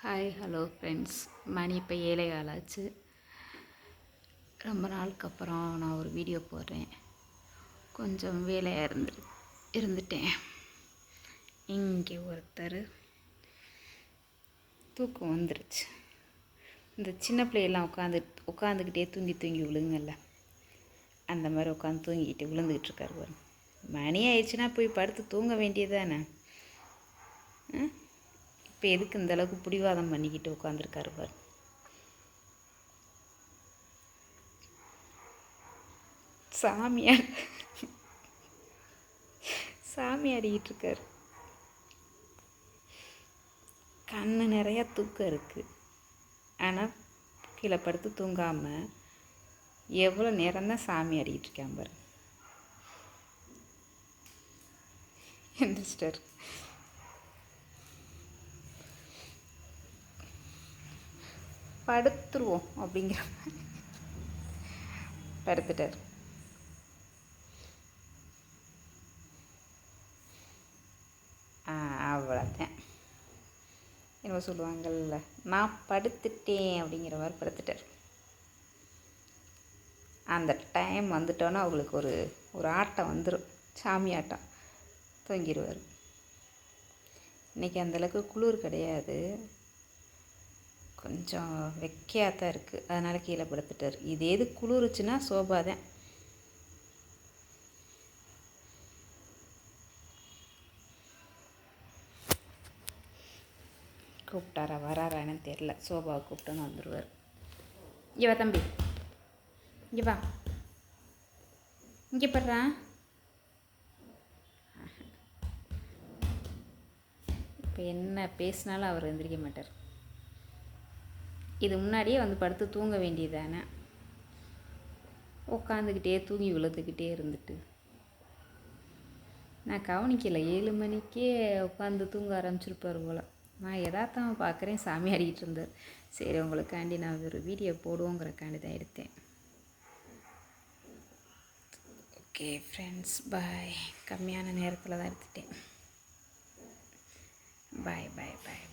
Hi hello friends மணி இப்போ ஏழை ஆளாச்சு ரொம்ப நாளுக்கு அப்புறம் நான் ஒரு வீடியோ போடுறேன். கொஞ்சம் வேலையாக இருந்து இருந்துட்டேன். இங்கே ஒருத்தர் தூக்கம் வந்துருச்சு. இந்த சின்ன பிள்ளையெல்லாம் உட்காந்து உட்காந்துக்கிட்டே தூங்கி தூங்கி விழுங்கல்ல. அந்த மாதிரி உட்காந்து தூங்கிக்கிட்டு விழுந்துக்கிட்டு இருக்காரு பாருங்க. மணி ஆயிடுச்சுன்னா போய் படுத்து தூங்க வேண்டியதானே இப்போ எதுக்கு இந்த அளவுக்கு பிடிவாதம் பண்ணிக்கிட்டு உட்காந்துருக்காரு பாரு. சாமியார். சாமி ஆடிக்கிட்டு இருக்காரு கண்ணு நிறையா தூக்கம் இருக்குது ஆனால் கீழே படுத்து தூங்காமல் எவ்வளோ நேரம் தான் சாமி ஆடிக்கிட்டு இருக்கேன் பாரு எந்திரிச்சிட்டாரு படுத்துருவோம் அப்படிங்கிற மாதிரி. படுத்துட்டார். அவ்வளோதான் என்ன சொல்லுவாங்கல்ல நான் படுத்துட்டேன் அப்படிங்கிற மாதிரி படுத்துட்டார். அந்த டைம் வந்துட்டோன்னா அவங்களுக்கு ஒரு ஒரு ஆட்டம் வந்துடும் சாமி ஆட்டம். தூங்கிடுவார் இன்றைக்கி அந்தளவுக்கு குளிர் கிடையாது. கொஞ்சம் வெக்கையாக தான் இருக்குது அதனால் கீழே படுத்துட்டார். இது எது குளிருச்சுன்னா சோபா தான். கூப்பிட்டாரா? வராரான்னு தெரில சோபாவை கூப்பிட்டோன்னு வந்துடுவார் இங்கே வா தம்பி. இங்கே வா. இங்கே படுறான் இப்போ என்ன பேசினாலும் அவர் எந்திரிக்க மாட்டார். இது முன்னாடியே வந்து படுத்து தூங்க வேண்டியதானே? உட்காந்துக்கிட்டே தூங்கி விழுந்துக்கிட்டே இருந்துட்டு. நான் கவனிக்கலை ஏழு மணிக்கே உட்காந்து தூங்க ஆரம்பிச்சிருப்பார் போல். நான் எதாத்தான் பார்க்குறேன் சாமி ஆடிக்கிட்டு இருந்தார். சரி உங்களுக்காண்டி நான் ஒரு வீடியோ போடுவோங்கிறக்காண்டி தான் எடுத்தேன். ஓகே ஃப்ரெண்ட்ஸ் பாய் கம்மியான நேரத்தில் தான் எடுத்துட்டேன். பாய் பாய் பாய்